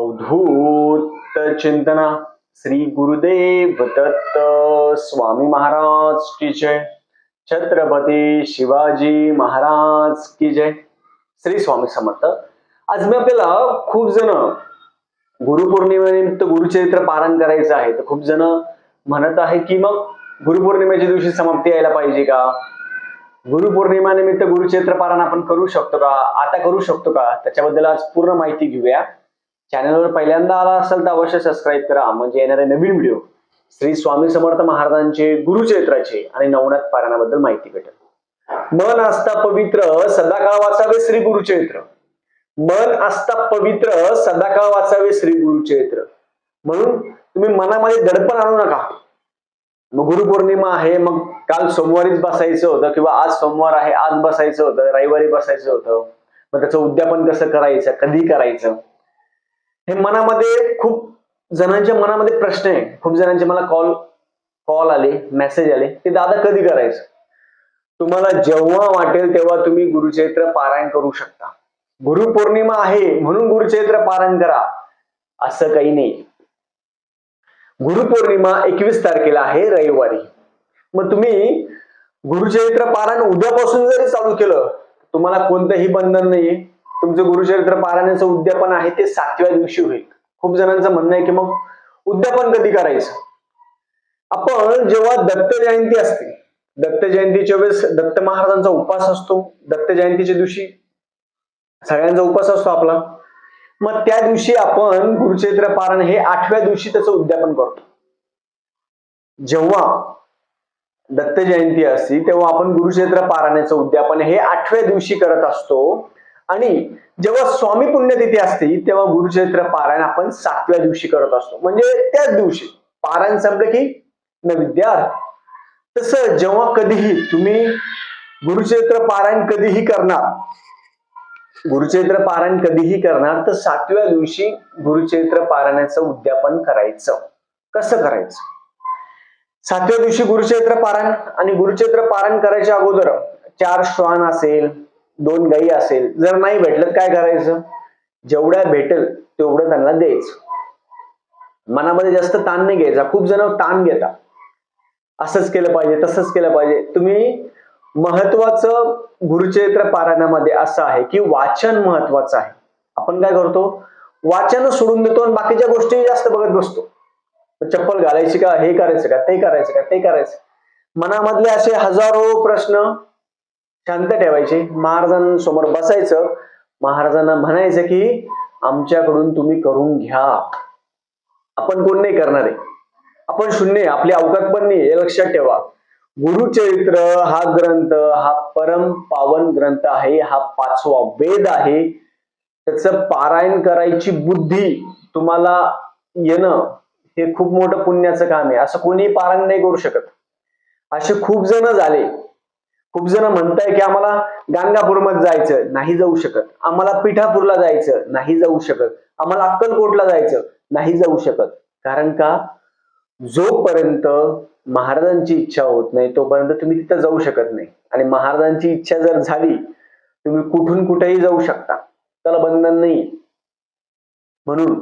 अवधूत चिंतना। श्री गुरुदेव दत्त स्वामी महाराज की जय। छत्रपती शिवाजी महाराज की जय। श्री स्वामी समर्थ। आज मी आपल्याला खूप जण गुरुपौर्णिमेनिमित्त गुरुचरित्र पारण करायचं आहे. तर खूप जण म्हणत आहे की मग गुरुपौर्णिमेच्या दिवशी समाप्ती यायला पाहिजे का? गुरुपौर्णिमानिमित्त गुरुचरित्र पारण आपण करू शकतो का? आता करू शकतो का? त्याच्याबद्दल आज पूर्ण माहिती घेऊया. चॅनलवर पहिल्यांदा आला असेल तर अवश्य सबस्क्राईब करा. म्हणजे येणारे नवीन व्हिडिओ श्री स्वामी समर्थ महाराजांचे गुरुचरित्राचे आणि नवनाथ पारायणाबद्दल माहिती भेटेल. मन असता पवित्र सदाकाळ वाचावे श्री गुरुचरित्र. मन असता पवित्र सदाकाळ वाचावे श्री गुरुचरित्र. म्हणून तुम्ही मनामध्ये दडपण आणू नका. मग गुरुपौर्णिमा आहे मग काल सोमवारीच बसायचं होतं किंवा आज सोमवार आहे आज बसायचं होतं रविवारी बसायचं होतं. मग त्याचं उद्यापन कसं करायचं कधी करायचं? हे मनामध्ये खूप जणांच्या मनामध्ये प्रश्न आहे. खूप जणांचे मला कॉल कॉल आले मेसेज आले. ते दादा कधी करायचं? तुम्हाला जेव्हा वाटेल तेव्हा तुम्ही गुरुचरित्र पारायण करू शकता. गुरुपौर्णिमा आहे म्हणून गुरुचरित्र पारायण करा. असं काही नाही. गुरुपौर्णिमा एकवीस तारखेला आहे रविवारी. मग तुम्ही गुरुचरित्र पारायण उद्यापासून जरी चालू केलं तुम्हाला कोणतंही बंधन नाहीये. तुमचं गुरुचरित्र पारायणाचं उद्यापन आहे ते सातव्या दिवशी होईल. खूप जणांचं म्हणणं आहे की मग उद्यापन कधी करायचं? आपण जेव्हा दत्त जयंती असते दत्त जयंतीच्या वेळेस दत्त महाराजांचा उपास असतो दत्त जयंतीच्या दिवशी सगळ्यांचा उपास असतो आपला. मग त्या दिवशी आपण गुरुचरित्र पारायण हे आठव्या दिवशी त्याचं उद्यापन करतो. जेव्हा दत्त जयंती असते तेव्हा आपण गुरुचरित्र पारायणाचं उद्यापन हे आठव्या दिवशी करत असतो. आणि जेव्हा स्वामी पुण्यतिथी असते तेव्हा गुरुचरित्र पारायण आपण सातव्या दिवशी करत असतो. म्हणजे त्याच दिवशी. पारायण संपलं की नैवेद्यार्थ तसं जेव्हा कधीही तुम्ही गुरुचरित्र पारायण कधीही करणार गुरुचरित्र पारायण कधीही करणार तर सातव्या दिवशी गुरुचरित्र पारायणाचं उद्यापन करायचं. कसं करायचं? सातव्या दिवशी गुरुचरित्र पारायण आणि गुरुचरित्र पारायण करायच्या अगोदर चार श्वान असेल दोन गाई असेल जर नाही भेटलं काय करायचं? जेवढ्या भेटेल तेवढं त्यांना द्यायचं. मनामध्ये जास्त ताण नाही घ्यायचा. खूप जण ताण घेता असंच केलं पाहिजे तसंच केलं पाहिजे. तुम्ही महत्वाचं गुरुचरित्र पारायणामध्ये असं आहे की वाचन महत्वाचं आहे. आपण काय करतो? वाचन सोडून देतो आणि बाकीच्या गोष्टी जास्त बघत बसतो. चप्पल घालायची का? हे करायचं का? ते करायचं का? ते करायचं. मनामधले असे हजारो प्रश्न शांत ठेवायची. महाराजांसमोर बसायचं. महाराजांना म्हणायचं की आमच्याकडून तुम्ही करून घ्या. आपण कोण नाही करणार आहे. आपण शून्य आपली अवकात पण नाही हे लक्षात ठेवा. गुरुचरित्र हा ग्रंथ हा परम पावन ग्रंथ आहे. हा पाचवा वेद आहे. त्याचं पारायण करायची बुद्धी तुम्हाला येणं हे खूप मोठं पुण्याचं काम आहे. असं कोणीही पारायण नाही करू शकत. असे खूप जण झाले. खूप जण म्हणताय की आम्हाला गाणगापूरमध्ये जायचं नाही जाऊ शकत. आम्हाला पिठापूरला जायचं नाही जाऊ शकत. आम्हाला अक्कलकोटला जायचं नाही जाऊ शकत. कारण का? जोपर्यंत महाराजांची इच्छा होत नाही तोपर्यंत तुम्ही तिथं जाऊ शकत नाही. आणि महाराजांची इच्छा जर झाली तुम्ही कुठून कुठेही जाऊ शकता. त्याला बंधन नाही. म्हणून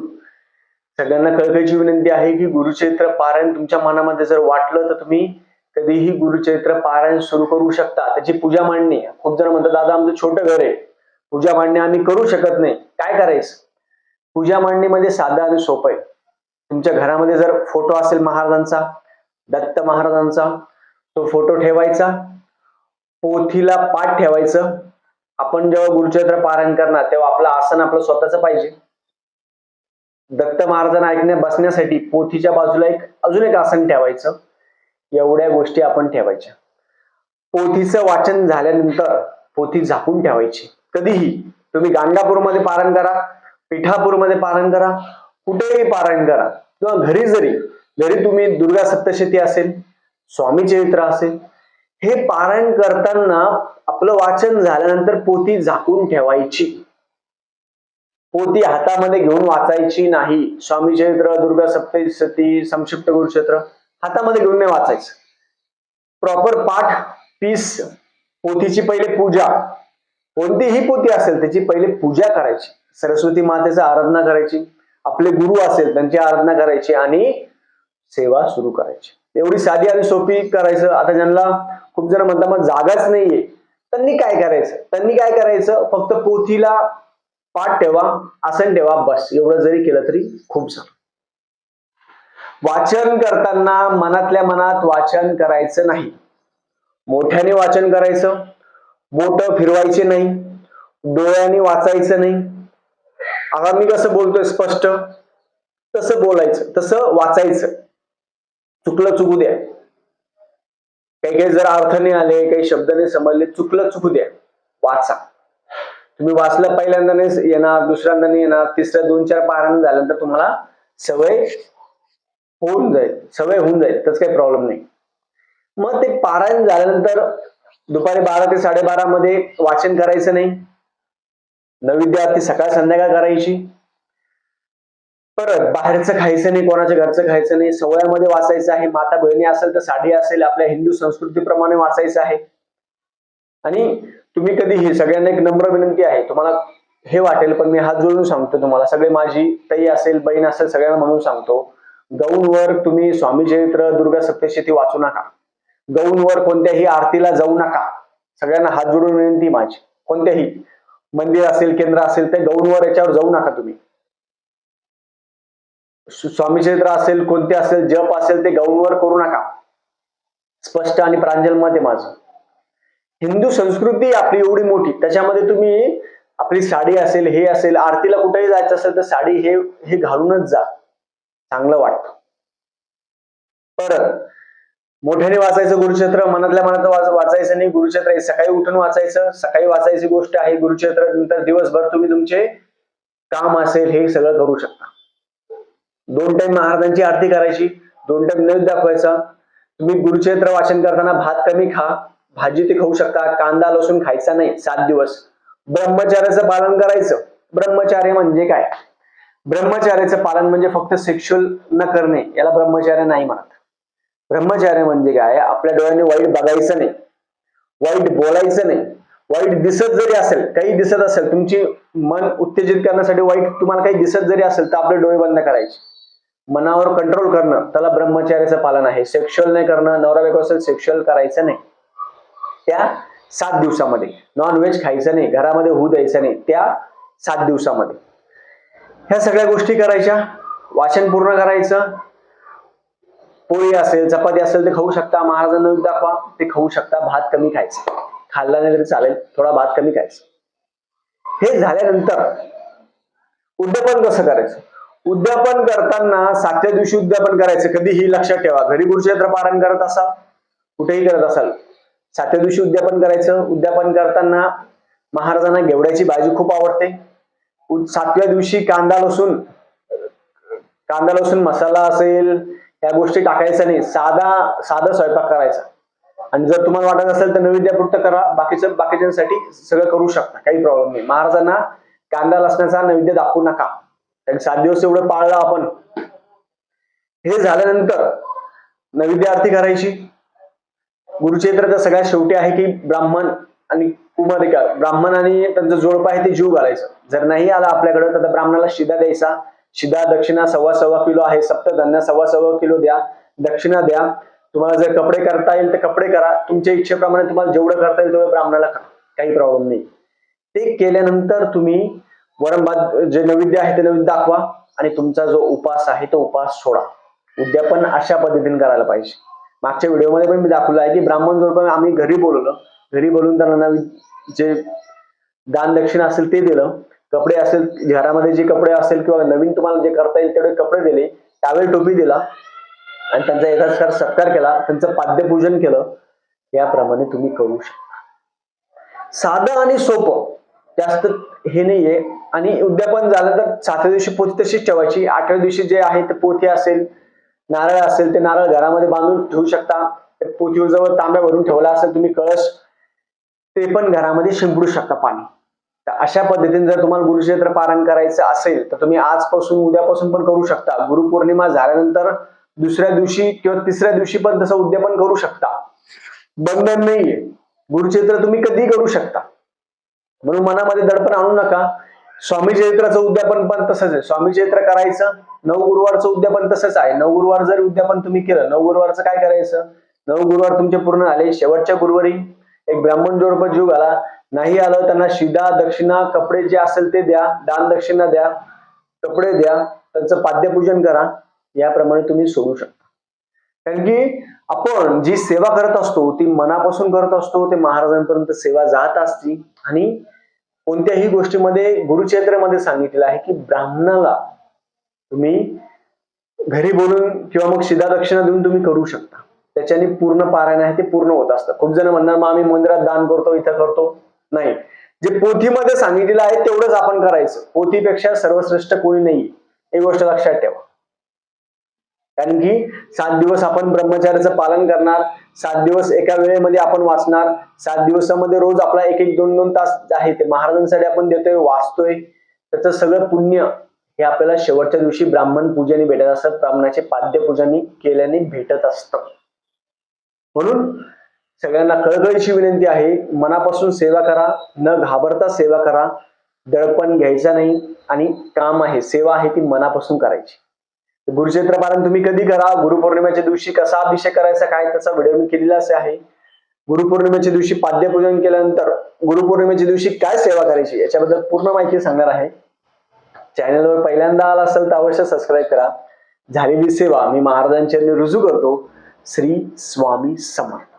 सगळ्यांना कळकळीची विनंती आहे की गुरुक्षेत्र पारायण तुमच्या मनामध्ये जर वाटलं तर तुम्ही कधीही गुरुचरित्र पारायण सुरू करू शकता. त्याची पूजा मांडणी. खूप जण म्हणतात दादा आमचं छोटं घर आहे. पूजा मांडणी आम्ही करू शकत नाही. काय करायचं? पूजा मांडणीमध्ये साधं आणि सोपं आहे. तुमच्या घरामध्ये जर फोटो असेल महाराजांचा दत्त महाराजांचा तो फोटो ठेवायचा. पोथीला पाठ ठेवायचं. आपण जेव्हा गुरुचरित्र पारायण करणार तेव्हा आपलं आसन आपलं स्वतःच पाहिजे. दत्त महाराजांना ऐकण्या बसण्यासाठी पोथीच्या बाजूला एक अजून एक आसन ठेवायचं. एवढ्या गोष्टी आपण ठेवायच्या. पोथीचं वाचन झाल्यानंतर पोथी झाकून ठेवायची. कधीही तुम्ही गाणगापूरमध्ये पारण करा पिठापूरमध्ये पारण करा कुठेही पारायण करा किंवा घरी जरी जरी तुम्ही दुर्गा सप्तशती असेल स्वामी चरित्र असेल हे पारायण करताना आपलं वाचन झाल्यानंतर पोथी झाकून ठेवायची. पोती हातामध्ये घेऊन वाचायची नाही. स्वामी चरित्र दुर्गा सप्तशती संक्षिप्त गुरुक्षेत्र. हातामध्ये घेऊन नाही वाचायचं. प्रॉपर पाठ पीस पोथीची पहिले पूजा. कोणतीही पोथी असेल त्याची पहिले पूजा करायची. सरस्वती मातेचा आराधना करायची. आपले गुरु असेल त्यांची आराधना करायची आणि सेवा सुरू करायची. एवढी साधी आणि सोपी करायचं. आता ज्यांना खूप जण म्हणतात मग जागाच नाहीये. त्यांनी काय करायचं? त्यांनी काय करायचं? फक्त पोथीला पाठ ठेवा आसन ठेवा बस. एवढं जरी केलं तरी खूप झालं. वाचन करताना मनातल्या मनात वाचन करायचं नाही. मोठ्याने वाचन करायचं बोट फिरवायचे नाही डोळ्याने वाचायचं नाही. आता मी कसं बोलतोय स्पष्ट? तसं बोलायचं तसं वाचायचं. चुकलं चुकू द्या. काही काही जर अर्थ नाही आले काही शब्द नाही समजले चुकलं चुकू द्या. वाचा. तुम्ही वाचलं पहिल्यांदा नाही येणार दुसऱ्यांदा नाही येणार तिसऱ्या दोन चार पारायण झाल्यानंतर तुम्हाला सवय होऊन जाईल सवय होऊन जाईल त्याच काही प्रॉब्लेम नाही. मग ते पारायण झाल्यानंतर दुपारी बारा ते साडेबारा मध्ये वाचन करायचं नाही. नैवेद्य आरती सकाळ संध्याकाळ करायची. परत बाहेरचं खायचं नाही कोणाच्या घरचं खायचं नाही सवयामध्ये वाचायचं आहे माता बहिणी असेल तर साडी असेल आपल्या हिंदू संस्कृतीप्रमाणे वाचायचं आहे. आणि तुम्ही कधी हे सगळ्यांना एक नम्र विनंती आहे तुम्हाला हे वाटेल पण मी हात जोडून सांगतो तुम्हाला सगळे माझी ताई असेल बहीण असेल सगळ्यांना म्हणून सांगतो गौणवर तुम्ही स्वामी चरित्र दुर्गा सप्तशती वाचू नका. गौणवर कोणत्याही आरतीला जाऊ नका. सगळ्यांना हात जोडून विनंती माझी. कोणत्याही मंदिर असेल केंद्र असेल ते गौणवर याच्यावर जाऊ नका तुम्ही. स्वामी चरित्र असेल कोणते असेल जप असेल ते गौणवर करू नका. स्पष्ट आणि प्रांजल मत आहे माझं. हिंदू संस्कृती आपली एवढी मोठी त्याच्यामध्ये तुम्ही आपली साडी असेल हे असेल आरतीला कुठेही जायचं असेल तर साडी हे हे घालूनच जा. चांगलं वाटतं. परत मोठ्याने वाचायचं गुरुक्षेत्र मनातल्या मनात वाचायचं नाही गुरुक्षेत्र हे सकाळी उठून वाचायचं सकाळी वाचायची गोष्ट आहे गुरुक्षेत्र नंतर दिवसभर तुम्ही तुमचे काम असेल हे सगळं करू शकता. दोन टाइम महाराजांची आरती करायची दोन टाइम नैवेद्य दाखवायचा. तुम्ही गुरुक्षेत्र वाचन करताना भात कमी खा भाजी ते खाऊ शकता कांदा लसूण खायचा नाही सात दिवस. ब्रह्मचार्याचं पालन करायचं. ब्रह्मचार्य म्हणजे काय? ब्रह्मचार्याचं पालन म्हणजे फक्त सेक्शुअल न करणे याला ब्रह्मचार्य नाही म्हणत. ब्रह्मचार्य म्हणजे काय? आपल्या डोळ्याने वाईट बघायचं नाही. वाईट बोलायचं नाही. वाईट दिसत जरी असेल काही दिसत असेल तुमची मन उत्तेजित करण्यासाठी वाईट तुम्हाला काही दिसत जरी असेल तर आपले डोळे बंद करायचे. मनावर कंट्रोल करणं त्याला ब्रह्मचार्याचं पालन आहे. सेक्शुअल नाही करणं नवरा बायको असेल सेक्शुअल करायचं नाही. त्या सात दिवसामध्ये. नॉनव्हेज खायचं नाही घरामध्ये होऊ द्यायचं नाही त्या सात दिवसामध्ये. ह्या सगळ्या गोष्टी करायच्या. वाचन पूर्ण करायचं. पोळी असेल चपाती असेल ते खाऊ शकता. महाराजांना दाखवा ते खाऊ शकता. भात कमी खायचं. खाल्ला नाही तरी चालेल. थोडा भात कमी खायचं. हे झाल्यानंतर उद्यापन कसं करायचं? उद्यापन करताना सातव्या दिवशी उद्यापन करायचं. कधीही लक्षात ठेवा. घरी गुरुक्षेत्र पारण करत असाल कुठेही करत असाल सातव्या दिवशी उद्यापन करायचं. उद्यापन करताना महाराजांना घेवड्याची भाजी खूप आवडते. सातव्या दिवशी कांदा लसूण कांदा लसूण मसाला असेल या गोष्टी टाकायच्या नाही. साधा साधा स्वयंपाक करायचा. आणि जर तुम्हाला वाटत असेल तर नैवेद्यापुरतं करा. बाकीचं बाकीच्यांसाठी सगळं करू शकता. काही प्रॉब्लेम नाही. महाराजांना कांदा लसण्याचा नैवेद्य दाखवू नका. कारण सात दिवस एवढं पाळलं आपण. हे झाल्यानंतर नैवेद्य आरती करायची. गुरुचरित्र तर सगळ्यात शेवटी आहे की ब्राह्मण आणि कुमारिका ब्राह्मण आणि त्यांचं जोडपं आहे ते जीव घालायचं. जर नाही आला आपल्याकडे तर ब्राह्मणाला शिदा द्यायचा. शिदा दक्षिणा सव्वा सव्वा किलो आहे सप्तधान्य सव्वा सव्वा किलो द्या. दक्षिणा द्या. तुम्हाला जर कपडे करता येईल तर कपडे करा. तुमच्या इच्छेप्रमाणे तुम्हाला जेवढं करता येईल तेवढं ब्राह्मणाला करा. काही प्रॉब्लेम नाही. ते केल्यानंतर तुम्ही वरम जे नैवेद्य आहे ते नैवेद्य दाखवा आणि तुमचा जो उपास आहे तो उपास सोडा. उद्यापन अशा पद्धतीने करायला पाहिजे. मागच्या व्हिडिओमध्ये पण मी दाखवलं आहे की ब्राह्मण जोडपं आम्ही घरी बोलवलं. घरी बोलून त्यांना नवीन जे दान दक्षिणा असेल ते दिलं. कपडे असेल घरामध्ये जे कपडे असेल किंवा नवीन तुम्हाला जे करता येईल तेवढे कपडे दिले. त्यावेळी टोपी दिला. आणि त्यांचा यथास्कार सत्कार केला. त्यांचं पाद्यपूजन केलं. याप्रमाणे तुम्ही करू शकता. साधं आणि सोपं. जास्त हे नाहीये. आणि उद्यापन झालं तर सातव्या दिवशी पोथी तशीच ठेवायची. आठव्या दिवशी जे आहे ते पोथी असेल नारळ असेल ते नारळ घरामध्ये बांधून ठेवू शकता. पोथीवर पोथीजवळ तांब्या भरून ठेवला असेल तुम्ही कळस ते पण घरामध्ये शिंपडू शकता पाणी. तर अशा पद्धतीने जर तुम्हाला गुरुक्षेत्र पारण करायचं असेल तर तुम्ही आजपासून उद्यापासून पण करू शकता. गुरुपौर्णिमा झाल्यानंतर दुसऱ्या दिवशी किंवा तिसऱ्या दिवशी पण तसं उद्यापन करू शकता. बंधन नाहीये. गुरुक्षेत्र तुम्ही कधीही करू शकता. म्हणून मनामध्ये दडपण आणू नका. स्वामी चरित्राचं उद्यापन पण तसंच आहे. स्वामी चरित्र करायचं नऊ गुरुवारचं उद्यापन तसंच आहे. नऊ गुरुवार जर उद्यापन तुम्ही केलं नऊ गुरुवारचं काय करायचं? नऊ गुरुवार तुमचे पूर्ण आले शेवटच्या गुरुवारी एक ब्राह्मण जोडप जीव घाला. नाही आलं त्यांना शिदा दक्षिणा कपडे जे असेल ते द्या. दान दक्षिणा द्या. कपडे द्या. त्यांचं पाद्यपूजन करा. याप्रमाणे तुम्ही सोडू शकता. कारण की आपण जी सेवा करत असतो ती मनापासून करत असतो ते महाराजांपर्यंत सेवा जात असती. आणि कोणत्याही गोष्टीमध्ये गुरुक्षेत्रामध्ये सांगितलेलं आहे की ब्राह्मणाला तुम्ही घरी बोलून किंवा मग शिदा दक्षिणा देऊन तुम्ही करू शकता. त्याच्याने पूर्ण पारायण आहे ते पूर्ण होत असतं. खूप जण म्हणणार मग आम्ही मंदिरात दान करतो इथं करतो. नाही. जे पोथीमध्ये सांगितलेलं आहे तेवढंच आपण करायचं. पोथीपेक्षा सर्वश्रेष्ठ कोणी नाही. ही गोष्ट लक्षात ठेवा. कारण की सात दिवस आपण ब्रह्मचार्याचं पालन करणार सात दिवस एका वेळेमध्ये आपण वाचणार सात दिवसामध्ये रोज आपला एक एक दोन दोन तास जे आहे ते महाराजांसाठी आपण देतोय वाचतोय. त्याचं सगळं पुण्य हे आपल्याला शेवटच्या दिवशी ब्राह्मण पूजेने भेटत असतात ब्राह्मणाचे पाद्य पूजाने केल्याने भेटत असतं. म्हणून सगळ्यांना कळकळीची विनंती आहे मनापासून सेवा करा न घाबरता सेवा करा दडपण घ्यायचा नाही आणि काम आहे सेवा आहे ती मनापासून करायची. गुरुक्षेत्र पालन तुम्ही कधी करा गुरुपौर्णिमेच्या दिवशी कसा अभिषेक करायचा काय त्याचा व्हिडिओ मी केलेला असे आहे. गुरुपौर्णिमेच्या दिवशी पाद्यपूजन केल्यानंतर गुरुपौर्णिमेच्या दिवशी काय सेवा करायची याच्याबद्दल पूर्ण माहिती सांगणार आहे. चॅनलवर पहिल्यांदा आला असेल तर अवश्य सबस्क्राईब करा. झालेली सेवा मी महाराजांच्या रुजू करतो. श्री स्वामी समर्थ.